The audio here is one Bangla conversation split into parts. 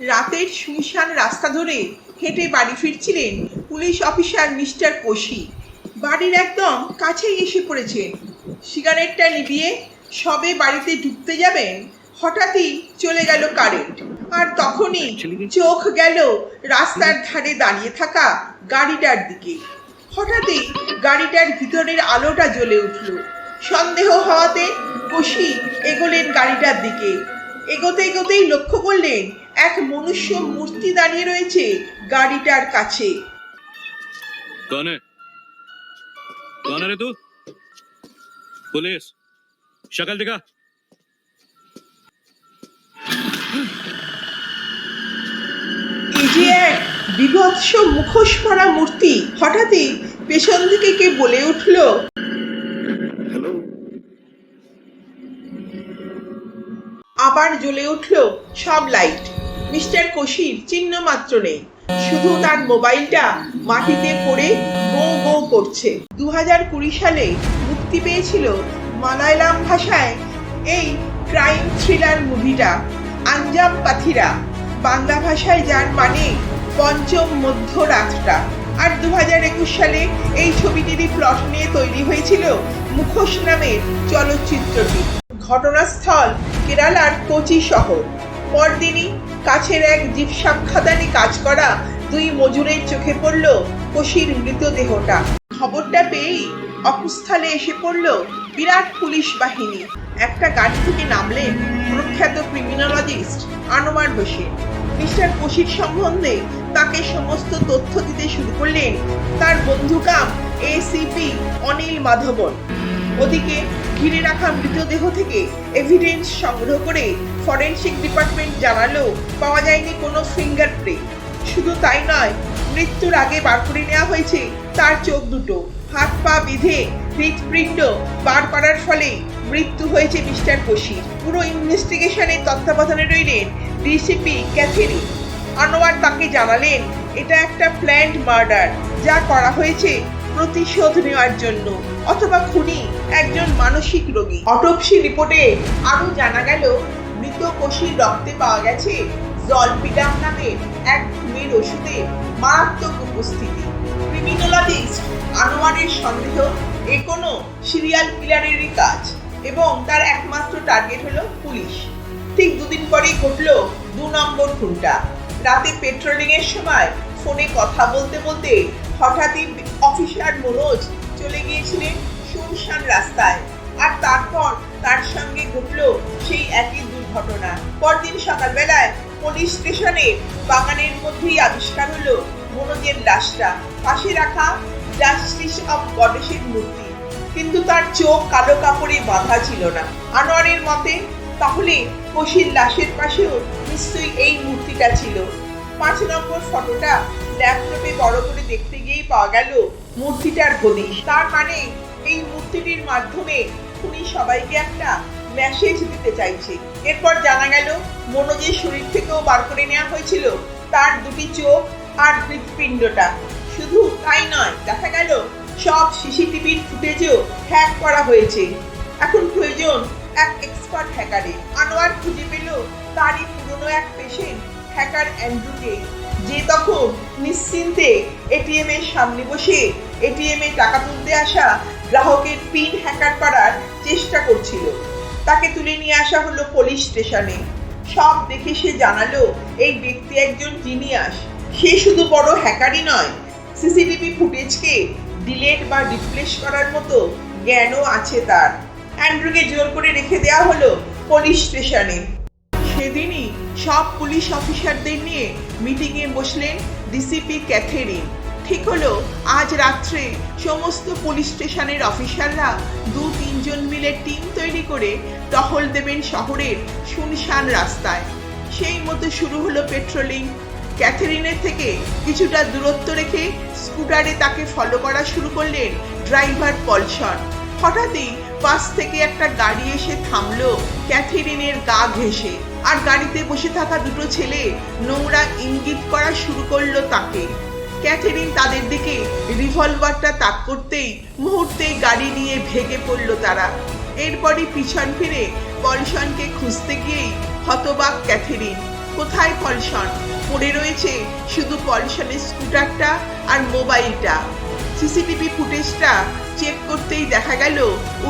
রাতের শুনশান রাস্তা ধরে হেঁটে বাড়ি ফিরছিলেন পুলিশ অফিসার মিস্টার কোশি। বাড়ির একদম কাছেই এসে পড়েছেন। সিগারেটটা নিভিয়ে সবে বাড়িতে ঢুকতে যাবেন হঠাৎই চলে গেল কারেন্ট। আর তখনই চোখ গেল রাস্তার ধারে দাঁড়িয়ে থাকা গাড়িটার দিকে। হঠাৎই গাড়িটার ভিতরের আলোটা জ্বলে উঠল। সন্দেহ হওয়াতে কোশি এগোলেন গাড়িটার দিকে। এগোতে এগোতেই লক্ষ্য করলেন এক মনুষ্য মূর্তি দাঁড়িয়ে রয়েছে গাড়িটার কাছে कौन है कौन है रे तू पुलिस शक्ल दिखा এই যে এক বিভৎস মুখোশ পরা মূর্তি হঠাৎই পেছন থেকে কে বলে উঠল हेलो আবার জ্বলে উঠল সব লাইট মিস্টার কোশির চিহ্ন মাত্র নেই। শুধু তার মোবাইলটা মাটিতে পড়ে গো গো করছে। দু হাজার কুড়ি সালে মুক্তি পেয়েছিল মালায়ালাম ভাষায় এই ক্রাইম থ্রিলার মুভিটা। আঞ্জাম পাথিরা, বাংলা ভাষায় যার মানে পঞ্চম মধ্য মধ্যরাতটা। আর দু হাজার একুশ সালে এই ছবিটিরই প্লট নিয়ে তৈরি হয়েছিল মুখোশ নামের চলচ্চিত্রটি। ঘটনাস্থল কেরালার কোচি শহর। পরদিনই কাছের এক জিপসাম খাদানে কাজ করা দুই মজুরের চোখে পড়ল কোশির মৃতদেহটা। খবরটা পেয়েই অকুস্থলে এসে পড়ল বিরাট পুলিশ বাহিনী। একটা গাড়ি থেকে নামলেন প্রখ্যাত ক্রিমিনোলজিস্ট আনোয়ার হোসেন। মিস্টার কোশির সম্বন্ধে তাকে সমস্ত তথ্য দিতে শুরু করলেন তার বন্ধু কাম এসিপি অনিল মাধবন। ওদিকে ঘিরে রাখা মৃতদেহ থেকে এভিডেন্স সংগ্রহ করে ফরেনসিক ডিপার্টমেন্ট জানালো পাওয়া যায়নি কোনো ফিঙ্গারপ্রিন্ট শুধু তাই নয়, মৃত্যুর আগে বার করে নেওয়া হয়েছে তার চোখ দুটো। হাত পা বিধে হৃৎপিণ্ড বার করার ফলে মৃত্যু হয়েছে মিস্টার কোশির পুরো ইনভেস্টিগেশনের তত্ত্বাবধানে রইলেন ডিসিপি ক্যাথেরি আনোয়ার তাকে জানালেন, এটা একটা প্ল্যান্ড মার্ডার যা করা হয়েছে প্রতিশোধ নেওয়ার জন্য, অথবা খুনি একজন মানসিক রোগী। অটোপসি রিপোর্টে আরও জানা গেল, মৃত কোষীর রক্তে পাওয়া গেছে জলপিডাম নামে এক ঘুমের ওষুধের মারাত্মক উপস্থিতি। ক্রিমিনোলজিস্ট আনোয়ারের সন্দেহ, এ কোনো সিরিয়াল কিলারেরই কাজ, এবং তার একমাত্র টার্গেট হলো পুলিশ। ঠিক দুদিন পরেই ঘটলো দু নম্বর খুনটা। রাতে পেট্রোলিং এর সময় ফোনে কথা বলতে বলতে হঠাৎই অফিসার মনোজ চলে গিয়েছিলেন শুনশান রাস্তায়। আর তারপর তার সঙ্গে ঘটলো সেই একই দুর্ঘটনা। পরদিন সকালবেলায় পুলিশ স্টেশনে বাগানের মধ্যেই আবিষ্কার হলো মনোজের লাশটা। পাশে রাখা জাস্টিস অফ গডেসের মূর্তি। কিন্তু তার চোখ কালো কাপড়ে বাঁধা ছিল না। আনোয়ারের মতে, তাহলে কোশির লাশের পাশেও নিশ্চয়ই এই মূর্তিটা ছিল। পাঁচ নম্বর ফটোটা ল্যাপটপে বড় করে দেখতে গিয়েই পাওয়া গেল মূর্তিটার হদিশ তার মানে এই মূর্তিটির মাধ্যমে খুনি সবাইকে একটা মেসেজ দিতে চাইছে। এরপর জানা গেল মনোজের শরীর থেকেও বার করে নেওয়া হয়েছিল তার দুটি চোখ আর হৃৎপিণ্ডটা। শুধু তাই নয়, দেখা গেল সব সিসিটিভির ফুটেজও হ্যাক করা হয়েছে। এখন প্রয়োজন এক এক্সপার্ট হ্যাকারে আনোয়ার খুঁজে পেল তারই পুরনো এক পেশেন্ট হ্যাকার অ্যান্ড্রুকে যে তখন নিশ্চিন্তে এটিএম এর সামনে বসে এটিএম এ টাকা তুলতে আসা গ্রাহকের পিন হ্যাকার করার চেষ্টা করছিল। তাকে তুলে নিয়ে আসা হলো পুলিশ স্টেশনে। সব দেখে সে জানালো, এই ব্যক্তি একজন জিনিয়াস। সে শুধু বড় হ্যাকারই নয়। সিসিটিভি ফুটেজকে ডিলেট বা রিপ্লেস করার মতো জ্ঞানও আছে তার। অ্যান্ড্রুকে জোর করে রেখে দেওয়া হলো পুলিশ স্টেশনে। সব পুলিশ অফিসারদের নিয়ে মিটিংয়ে বসলেন ডিসিপি ক্যাথেরিন। ঠিক হলো, আজ রাত্রে সমস্ত পুলিশ স্টেশনের অফিসাররা দু তিনজন মিলে টিম তৈরি করে টহল দেবেন শহরের শুনশান রাস্তায়। সেই মতো শুরু হলো পেট্রোলিং। ক্যাথেরিনের থেকে কিছুটা দূরত্ব রেখে স্কুটারে তাকে ফলো করা শুরু করলেন ড্রাইভার পলসন। হঠাৎই পাশ থেকে একটা গাড়ি এসে থামলো ক্যাথেরিনের গা ঘেঁষে। আর গাড়িতে বসে থাকা দুটো ছেলে নোংরা ইঙ্গিত করা শুরু করল তাকে। ক্যাথেরিন তাদের দিকে রিভলভারটা তাক করতেই মুহূর্তেই গাড়ি নিয়ে ভেঙে পড়ল তারা। এরপরই পিছন ফিরে পলসনকে খুঁজতে গিয়েই হতবাক ক্যাথেরিন কোথায় পলশন পড়ে রয়েছে শুধু পলশনের স্কুটারটা আর মোবাইলটা। সিসিটিভি ফুটেজটা চেক করতেই দেখা গেল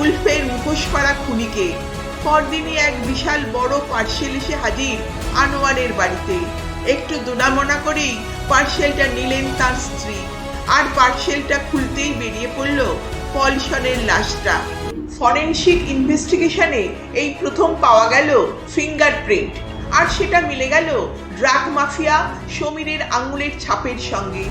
উলফের মুখোশ করা খুনিকে। পরদিনই এক বিশাল বড় পার্সেল এসে হাজির আনোয়ারের বাড়িতে। একটু দোনামনা করেই পার্সেলটা নিলেন তার স্ত্রী। আর পার্সেলটা খুলতেই বেরিয়ে পড়ল পলসনের লাশটা। ফরেনসিক ইনভেস্টিগেশনে এই প্রথম পাওয়া গেল ফিঙ্গারপ্রিন্ট। আর সেটা মিলে গেল ড্রাগ মাফিয়া সমীরের আঙুলের ছাপের সঙ্গে,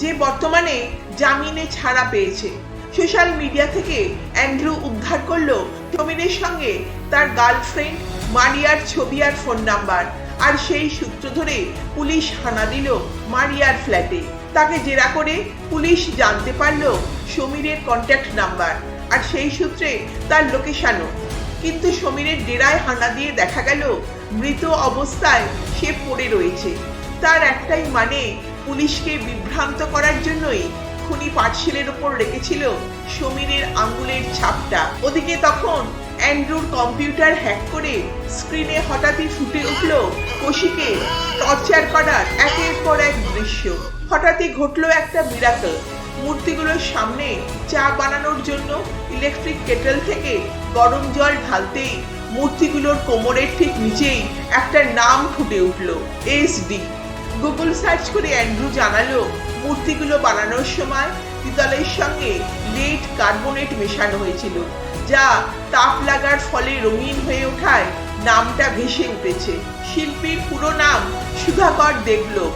যে বর্তমানে জামিনে ছাড়া পেয়েছে। সোশ্যাল মিডিয়া থেকে অ্যান্ড্রু উদ্ধার করল সমীরের সঙ্গে তার গার্লফ্রেন্ড মারিয়ার ছবি আর ফোন নাম্বার। আর সেই সূত্র ধরে পুলিশ হানা দিল মারিয়ার ফ্ল্যাটে। তাকে জেরা করে পুলিশ জানতে পারল সমীরের কন্ট্যাক্ট নাম্বার আর সেই সূত্রে তার লোকেশনও কিন্তু সমীরের ডেরায় হানা দিয়ে দেখা গেল মৃত অবস্থায় সে পড়ে রয়েছে। তার একটাই মানে পুলিশকে বিভ্রান্ত করার জন্যই খুনি পার্সেলের ওপর রেখেছিল সমীরের আঙ্গুলের ছাপটা। ওদিকে তখন অ্যান্ড্রুর কম্পিউটার হ্যাক করে স্ক্রিনে হঠাৎই ফুটে উঠল কোশিকে টর্চার করার একের পর এক দৃশ্য। হঠাৎই ঘটলো একটা মিরাকল মূর্তিগুলোর সামনে চা বানানোর জন্য ইলেকট্রিক কেটল থেকে গরম জল ঢালতেই মূর্তিগুলোর কোমরের ঠিক নিচেই একটা নাম ফুটে উঠল এসডি গুগল সার্চ করে অ্যান্ড্রু জানালো মূর্তিগুলো বানানোর সময় পিতলের সঙ্গে লেড কার্বনেট মেশানো হয়েছিল, যা তাপ লাগার ফলে রঙিন হয়ে ওঠায় নামটা ভেসে উঠেছে। শিল্পীর পুরো নাম সুধাকর দেবলোক,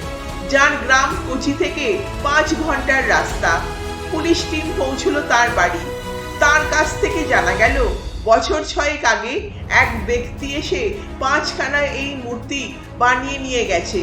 যার গ্রাম কোচি থেকে পাঁচ ঘণ্টার রাস্তা। পুলিশ টিম পৌঁছলো তার বাড়ি। তার কাছ থেকে জানা গেল, বছর ছয়েক আগে এক ব্যক্তি এসে পাঁচখানা এই মূর্তি বানিয়ে নিয়ে গেছে।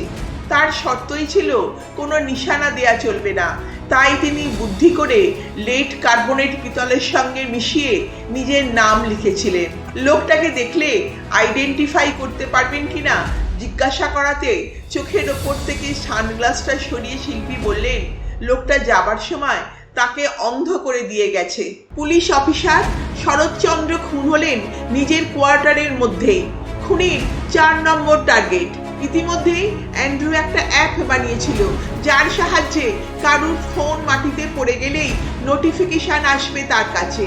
তার শর্তই ছিল, কোনো নিশানা দেয়া চলবে না। তাই তিনি বুদ্ধি করে লেট কার্বনেট পিতলের সঙ্গে মিশিয়ে নিজের নাম লিখেছিলেন। লোকটাকে দেখলে আইডেন্টিফাই করতে পারবেন কিনা জিজ্ঞাসা করাতে চোখের ওপর থেকে সানগ্লাসটা সরিয়ে শিল্পী বললেন, লোকটা যাবার সময় তাকে অন্ধ করে দিয়ে গেছে। পুলিশ অফিসার শরৎচন্দ্র খুন হলেন নিজের কোয়ার্টারের মধ্যেই। খুনির চার নম্বর টার্গেট। ইতিমধ্যেই অ্যান্ড্রু একটা অ্যাপ বানিয়েছিল, যার সাহায্যে কারুর ফোন মাটিতে পড়ে গেলেই নোটিফিকেশন আসবে তার কাছে।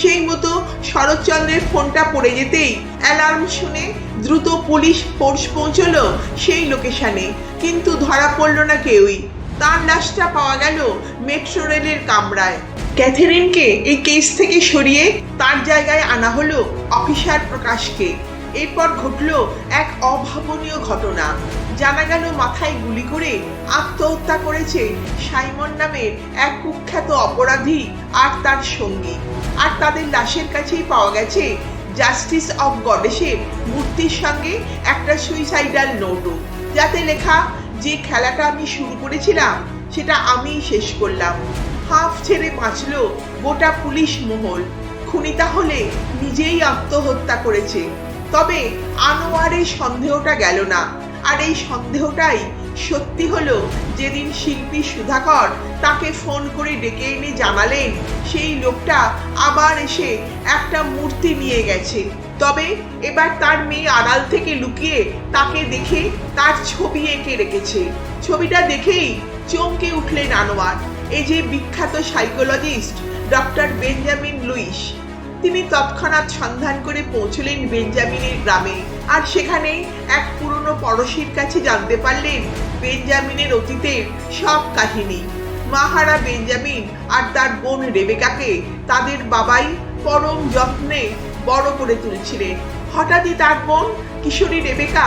সেই মতো শরৎচন্দ্রের ফোনটা পড়ে যেতেই অ্যালার্ম শুনে দ্রুত পুলিশ ফোর্স পৌঁছলো সেই লোকেশানে, কিন্তু ধরা পড়ল না কেউই। তার লাশটা পাওয়া গেল মেট্রো রেলের কামরায়। ক্যাথেরিনকে এই কেস থেকে সরিয়ে তার জায়গায় আনা হলো অফিসার প্রকাশকে। এরপর ঘটলো এক অভাবনীয় ঘটনা। জানা গেল মাথায় গুলি করে আত্মহত্যা করেছে সাইমন নামের এক কুখ্যাত অপরাধী আর তার সঙ্গী। আর তাদের লাশের কাছেই পাওয়া গেছে জাস্টিস অফ গডেশের মূর্তির সঙ্গে একটা সুইসাইডাল নোটও যাতে লেখা, যে খেলাটা আমি শুরু করেছিলাম, সেটা আমিই শেষ করলাম। হাফ ছেড়ে বাঁচলো গোটা পুলিশ মহল। খুনি তাহলে নিজেই আত্মহত্যা করেছে। তবে আনোয়ারের সন্দেহটা গেল না। আর এই সন্দেহটাই সত্যি হলো, যেদিন শিল্পী সুধাকর তাকে ফোন করে ডেকে এনে জানালেন, সেই লোকটা আবার এসে একটা মূর্তি নিয়ে গেছে। তবে এবার তার মেয়ে আড়াল থেকে লুকিয়ে তাকে দেখে তার ছবি এঁকে রেখেছে। ছবিটা দেখেই চমকে উঠলেন আনোয়ার। এই যে বিখ্যাত সাইকোলজিস্ট ডক্টর বেঞ্জামিন লুইস তিনি তৎক্ষণাৎ সন্ধান করে পৌঁছলেন বেঞ্জামিনের গ্রামে। আর সেখানে এক পুরনো পড়শির কাছে জানতে পারলেন বেঞ্জামিনের অতীতের সব কাহিনী। মাহারা বেঞ্জামিন আর তার বোন রেবেকাকে তাদের বাবাই পরম যত্নে বড় করে তুলছিলেন। হঠাৎই তার বোন কিশোরী রেবেকা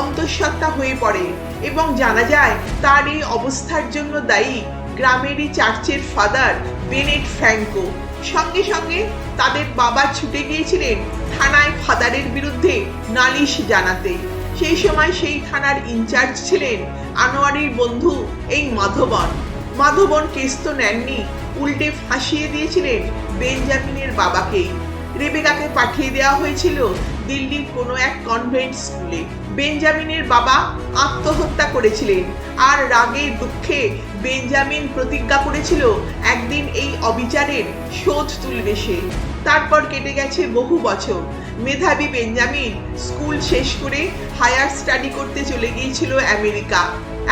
অন্তঃসত্ত্বা হয়ে পড়ে এবং জানা যায় তার এই অবস্থার জন্য দায়ী গ্রামেরই চার্চের ফাদার বেনেট ফ্র্যাঙ্কো। সঙ্গে সঙ্গে তাদের বাবা ছুটে গিয়েছিলেন থানায় ফাদারের বিরুদ্ধে নালিশ জানাতে। সেই সময় সেই থানার ইনচার্জ ছিলেন আনোয়ারির বন্ধু এই মাধবন। মাধবন কেস তো নেননি, উল্টে ফাঁসিয়ে দিয়েছিলেন বেঞ্জামিনের বাবাকেই রেবেকাকে পাঠিয়ে দেওয়া হয়েছিল দিল্লির কোনো এক কনভেন্ট স্কুলে। বেঞ্জামিনের বাবা আত্মহত্যা করেছিলেন। আর রাগে দুঃখে বেঞ্জামিন প্রতিজ্ঞা করেছিল, একদিন এই অবিচারের শোধ তুলবে সে। তারপর কেটে গেছে বহু বছর। মেধাবী বেঞ্জামিন স্কুল শেষ করে হায়ার স্টাডি করতে চলে গিয়েছিল আমেরিকা।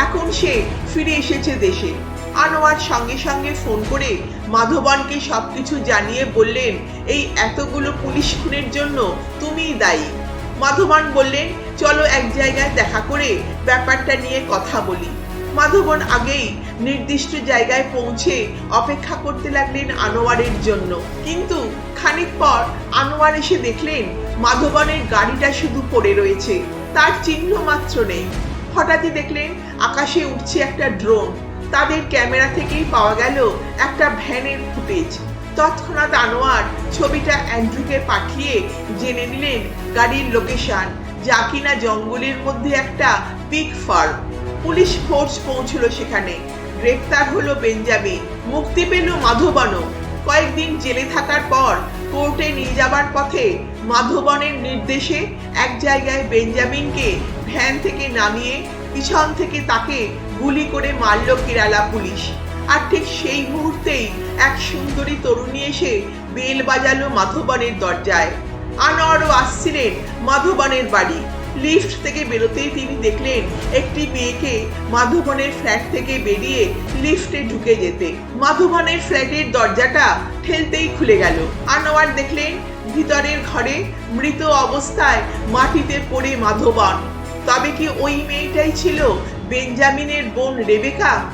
এখন সে ফিরে এসেছে দেশে। আনোয়ার সঙ্গে সঙ্গে ফোন করে মাধবনকে সবকিছু জানিয়ে বললেন, এই এতগুলো পুলিশ খুনের জন্য তুমিই দায়ী। মাধবন বললেন, চলো এক জায়গায় দেখা করে ব্যাপারটা নিয়ে কথা বলি। মাধবন আগেই নির্দিষ্ট জায়গায় পৌঁছে অপেক্ষা করতে লাগলেন আনোয়ারের জন্য। কিন্তু খানিক পর আনোয়ার এসে দেখলেন মাধবনের গাড়িটা শুধু পড়ে রয়েছে, তার চিহ্ন মাত্র নেই। হঠাৎই দেখলেন আকাশে উঠছে একটা ড্রোন। তাদের ক্যামেরা থেকেই পাওয়া গেল একটা ভ্যানের ফুটেজ। তৎক্ষণাৎ আনোয়ার ছবিটা অ্যান্ড্রুকে পাঠিয়ে জেনে নিলেন গাড়ির লোকেশন যা কিনা জঙ্গলের মধ্যে একটা পিক ফার্ম পুলিশ ফোর্স পৌঁছলো সেখানে। গ্রেপ্তার হলো বেঞ্জামিন, মুক্তি পেল মাধবানও। কয়েকদিন জেলে থাকার পর কোর্টে নিয়ে যাবার পথে মাধবনের নির্দেশে এক জায়গায় বেঞ্জামিনকে ভ্যান থেকে নামিয়ে পিছন থেকে তাকে গুলি করে মারল কেরালা পুলিশ। আর ঠিক সেই মুহূর্তেই এক সুন্দরী তরুণী এসে বেল বাজালো মাধবনের দরজায়। আনোয়ারও আসছিলেন মাধবনের বাড়ি। লিফট থেকে বেরোতেই তিনি দেখলেন একটি মেয়েকে মাধবনের ফ্ল্যাট থেকে বেরিয়ে লিফটে ঢুকে যেতে। মাধবনের ফ্ল্যাটের দরজাটা ঠেলতেই খুলে গেল। আনোয়ার দেখলেন ভিতরের ঘরে মৃত অবস্থায় মাটিতে পড়ে মাধবন। তবে কি ওই মেয়েটাই ছিল বেঞ্জামিনের বোন রেবেকা?